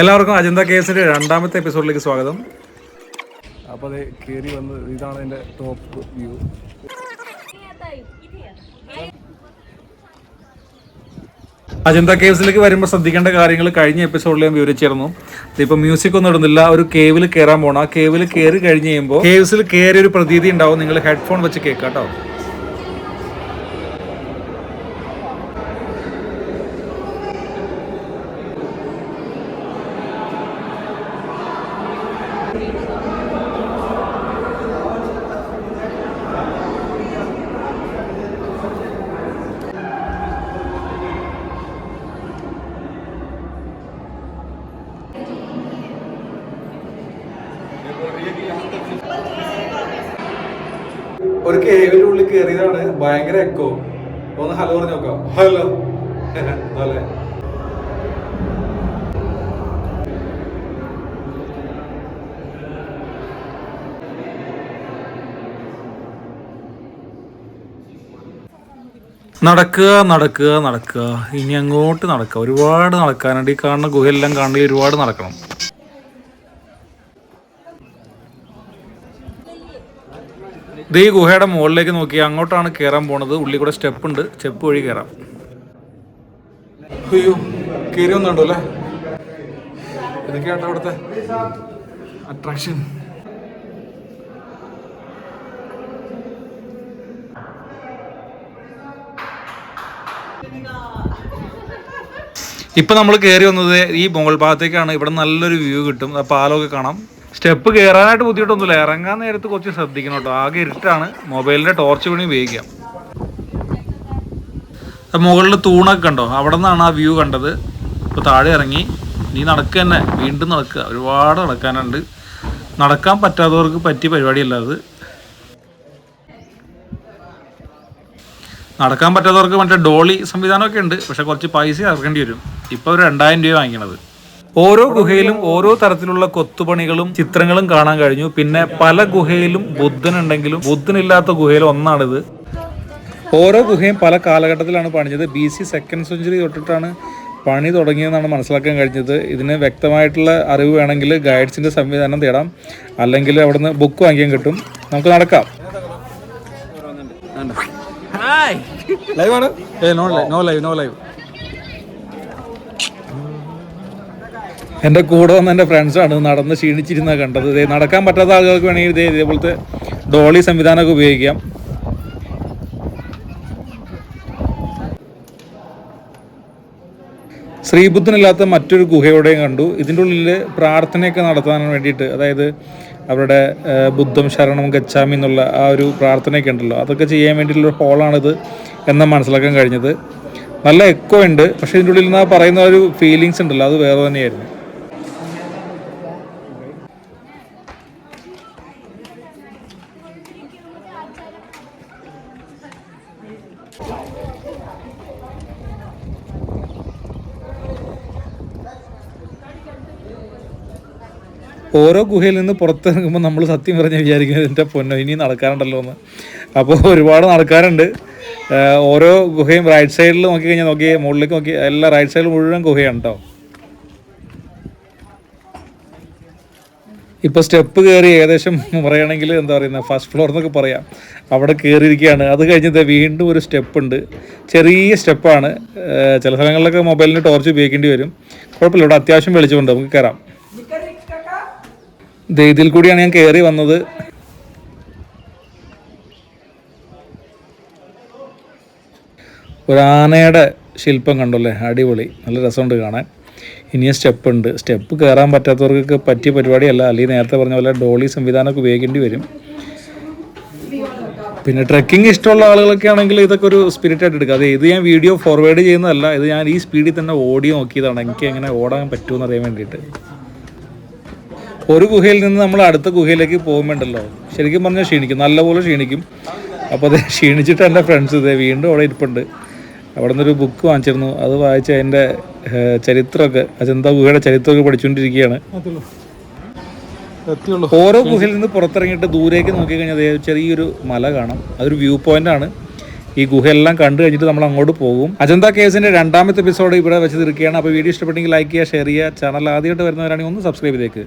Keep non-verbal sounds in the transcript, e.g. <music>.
എല്ലാവർക്കും അജന്ത കേസിന്റെ രണ്ടാമത്തെ എപ്പിസോഡിലേക്ക് സ്വാഗതം. അപ്പോൾ അത് കയറി വന്ന് ഇതാണ് എന്റെ ടോപ്പ് വ്യൂ അജന്ത കേവ്സിലേക്ക് വരുമ്പോൾ ശ്രദ്ധിക്കേണ്ട കാര്യങ്ങൾ കഴിഞ്ഞ എപ്പിസോഡിൽ ഞാൻ വിവരിച്ചിരുന്നു. ഇപ്പൊ മ്യൂസിക് ഒന്നും ഇടുന്നില്ല ഒരു കേവിൽ കയറാൻ പോണം. ആ കേവിൽ കയറി കഴിഞ്ഞ് കഴിയുമ്പോൾ കേവ്സിൽ കയറിയ ഒരു പ്രതീതി ഉണ്ടാവും. നിങ്ങൾ ഹെഡ്ഫോൺ വെച്ച് കേൾക്കാം കേട്ടോ ഒരു കേവിന്റെ ഉള്ളിൽ കയറിയതാണ് ഭയങ്കര എക്കോ ഒന്ന് ഹലോ പറഞ്ഞു നോക്കാം. ഹലോ <laughs> അല്ലേ? നടക്കുക നടക്കുക നടക്കുക. ഇനി അങ്ങോട്ട് നടക്കുക. ഒരുപാട് നടക്കാനുണ്ട്. ഈ കാണുന്ന ഗുഹയെല്ലാം കാണണമെങ്കിൽ ഒരുപാട് നടക്കണം. ഇത് ഈ ഗുഹയുടെ മുകളിലേക്ക് നോക്കി അങ്ങോട്ടാണ് കയറാൻ പോണത്. ഉള്ളിൽ കൂടെ സ്റ്റെപ്പ് ഉണ്ട്. സ്റ്റെപ്പ് വഴി കയറാം അയ്യോ കയറി ഒന്നുണ്ടോ അല്ലേ? ഇതൊക്കെയാട്ടോ അവിടുത്തെ അട്രാക്ഷൻ ഇപ്പൊ നമ്മൾ കയറി വന്നത് ഈ മുകൾ ഭാഗത്തേക്കാണ്. ഇവിടെ നല്ലൊരു വ്യൂ കിട്ടും. ആ പാലമൊക്കെ കാണാം. സ്റ്റെപ്പ് കയറാനായിട്ട് ബുദ്ധിമുട്ടൊന്നുമില്ല. ഇറങ്ങാൻ നേരത്ത് കുറച്ച് ശ്രദ്ധിക്കണം കേട്ടോ. ആകെ ഇരുട്ടാണ്. മൊബൈലിന്റെ ടോർച്ച് വേണി ഉപയോഗിക്കാം. മുകളിൽ തൂണൊക്കെ കണ്ടോ? അവിടെ നിന്നാണ് ആ വ്യൂ കണ്ടത്. ഇപ്പോൾ താഴെ ഇറങ്ങി. നീ നടക്കുക തന്നെ. വീണ്ടും നടക്കുക. ഒരുപാട് നടക്കാനുണ്ട്. നടക്കാൻ പറ്റാത്തവർക്ക് പറ്റിയ പരിപാടിയല്ല അത്. നടക്കാൻ പറ്റാത്തവർക്ക് മറ്റേ ഡോളി സംവിധാനമൊക്കെ ഉണ്ട്. പക്ഷെ കുറച്ച് പൈസ ഇറക്കേണ്ടി വരും. ഇപ്പോൾ ഒരു രണ്ടായിരം രൂപ വാങ്ങിക്കണത്. ഓരോ ഗുഹയിലും ഓരോ തരത്തിലുള്ള കൊത്തുപണികളും ചിത്രങ്ങളും കാണാൻ കഴിഞ്ഞു. പിന്നെ പല ഗുഹയിലും ബുദ്ധൻ ഉണ്ടെങ്കിലും ബുദ്ധനില്ലാത്ത ഗുഹയിൽ ഒന്നാണിത്. ഓരോ ഗുഹയും പല കാലഘട്ടത്തിലാണ് പണിഞ്ഞത്. ബി സി സെക്കൻഡ് സെഞ്ചുറി തൊട്ടിട്ടാണ് പണി തുടങ്ങിയെന്നാണ് മനസ്സിലാക്കാൻ കഴിഞ്ഞത്. ഇതിന് വ്യക്തമായിട്ടുള്ള അറിവ് വേണമെങ്കിൽ ഗൈഡ്സിന്റെ സംവിധാനം തേടാം. അല്ലെങ്കിൽ അവിടുന്ന് ബുക്ക് വാങ്ങിക്കാൻ കിട്ടും. നമുക്ക് നടക്കാം. ലൈവ് ആണ്? No live no live no live എന്റെ കൂടെ വന്ന എന്റെ ഫ്രണ്ട്സാണ് നടന്ന് ക്ഷീണിച്ചിരുന്ന കണ്ടത്. ദേ നടക്കാൻ പറ്റാത്ത ആളുകൾക്ക് വേണമെങ്കിൽ ഇതേ ഇതേപോലത്തെ ഡോളി സംവിധാനമൊക്കെ ഉപയോഗിക്കാം. ശ്രീബുദ്ധനില്ലാത്ത മറ്റൊരു ഗുഹയോടെയും കണ്ടു. ഇതിന്റെ ഉള്ളിൽ പ്രാർത്ഥനയൊക്കെ നടത്താൻ വേണ്ടിയിട്ട് അതായത് അവരുടെ ബുദ്ധം ശരണം ഗച്ഛാമി എന്നുള്ള ആ ഒരു പ്രാർത്ഥനയൊക്കെ ഉണ്ടല്ലോ. അതൊക്കെ ചെയ്യാൻ വേണ്ടിയിട്ടുള്ള ഹോളാണിത് എന്ന് മനസ്സിലാക്കാൻ കഴിഞ്ഞത്. നല്ല എക്കോ ഉണ്ട്. പക്ഷേ ഇതിന്റെ ഉള്ളിൽ നിന്ന് പറയുന്ന ഒരു ഫീലിങ്സ് ഉണ്ടല്ലോ അത് വേറെ തന്നെയായിരുന്നു. ഓരോ ഗുഹയിൽ നിന്ന് പുറത്തിറങ്ങുമ്പോൾ നമ്മൾ സത്യം പറഞ്ഞ് വിചാരിക്കുന്നത് എന്റെ പൊന്നോ ഇനി നടക്കാറുണ്ടല്ലോ എന്ന്. അപ്പോൾ ഒരുപാട് നടക്കാറുണ്ട് ഓരോ ഗുഹയും റൈറ്റ് സൈഡിൽ നോക്കി കഴിഞ്ഞാൽ നോക്കി മുകളിലേക്ക് നോക്കി എല്ലാ റൈറ്റ് സൈഡിൽ മുഴുവൻ ഗുഹയാണ് കേട്ടോ ഇപ്പോൾ സ്റ്റെപ്പ് കയറി ഏകദേശം പറയുകയാണെങ്കിൽ എന്താ പറയുന്നത് ഫസ്റ്റ് ഫ്ലോർ എന്നൊക്കെ പറയാം. അവിടെ കയറിയിരിക്കുകയാണ് അത് കഴിഞ്ഞത് വീണ്ടും ഒരു സ്റ്റെപ്പ് ഉണ്ട്. ചെറിയ സ്റ്റെപ്പാണ്. ചില സ്ഥലങ്ങളിലൊക്കെ മൊബൈലിന് ടോർച്ച് ഉപയോഗിക്കേണ്ടി വരും. കുഴപ്പമില്ല ഇവിടെ അത്യാവശ്യം വെളിച്ചമുണ്ട്. നമുക്ക് കയറാം ഇതിൽ കൂടിയാണ് ഞാൻ കയറി വന്നത്. ഒരു ആനയുടെ ശില്പം കണ്ടല്ലേ? അടിപൊളി. നല്ല രസമുണ്ട് കാണാൻ. ഇനിയും സ്റ്റെപ്പ് ഉണ്ട് സ്റ്റെപ്പ് കയറാൻ പറ്റാത്തവർക്കൊക്കെ പറ്റിയ പരിപാടിയല്ല. അല്ലെങ്കിൽ നേരത്തെ പറഞ്ഞ പോലെ ഡോളി സംവിധാനമൊക്കെ ഉപയോഗിക്കേണ്ടി വരും. പിന്നെ ട്രക്കിംഗ് ഇഷ്ടമുള്ള ആളുകളൊക്കെ ആണെങ്കിൽ ഇതൊക്കെ ഒരു സ്പിരിറ്റ് ആയിട്ട് എടുക്കുക. അത് ഇത് ഞാൻ വീഡിയോ ഫോർവേഡ് ചെയ്യുന്നതല്ല. ഇത് ഞാൻ ഈ സ്പീഡിൽ തന്നെ ഓടി നോക്കിയതാണ്. എനിക്ക് എങ്ങനെ ഓടാൻ പറ്റുമെന്ന് അറിയാൻ വേണ്ടിയിട്ട്. ഒരു ഗുഹയിൽ നിന്ന് നമ്മൾ അടുത്ത ഗുഹയിലേക്ക് പോകുമ്പോണ്ടല്ലോ. ശരിക്കും പറഞ്ഞാൽ ക്ഷീണിക്കും. നല്ലപോലെ ക്ഷീണിക്കും. അപ്പോൾ അത് ക്ഷീണിച്ചിട്ട് എന്റെ ഫ്രണ്ട്സ് ഇതേ വീണ്ടും അവിടെ ഇരിപ്പുണ്ട്. അവിടെ നിന്നൊരു ബുക്ക് വാങ്ങിച്ചിരുന്നു. അത് വായിച്ച് അതിന്റെ ചരിത്രമൊക്കെ അജന്ത ഗുഹയുടെ ചരിത്രമൊക്കെ പഠിച്ചുകൊണ്ടിരിക്കുകയാണ്. ഓരോ ഗുഹയിൽ നിന്ന് പുറത്തിറങ്ങിയിട്ട് ദൂരേക്ക് നോക്കിക്കഴിഞ്ഞാൽ ചെറിയൊരു മല കാണാം. അതൊരു വ്യൂ പോയിന്റ് ആണ്. ഈ ഗുഹയെല്ലാം കണ്ടു കഴിഞ്ഞിട്ട് നമ്മൾ അങ്ങോട്ട് പോകും. അജന്ത കേസിന്റെ രണ്ടാമത്തെ എപ്പിസോഡ് ഇവിടെ വെച്ച് തീർക്കുകയാണ്. അപ്പോൾ വീഡിയോ ഇഷ്ടപ്പെട്ടെങ്കിൽ ലൈക്ക് ചെയ്യുക ഷെയർ ചെയ്യുക. ചാനൽ ആദ്യമായിട്ട് വരുന്നവരാണെങ്കിൽ ഒന്ന് സബ്സ്ക്രൈബ് ചെയ്തേക്ക്.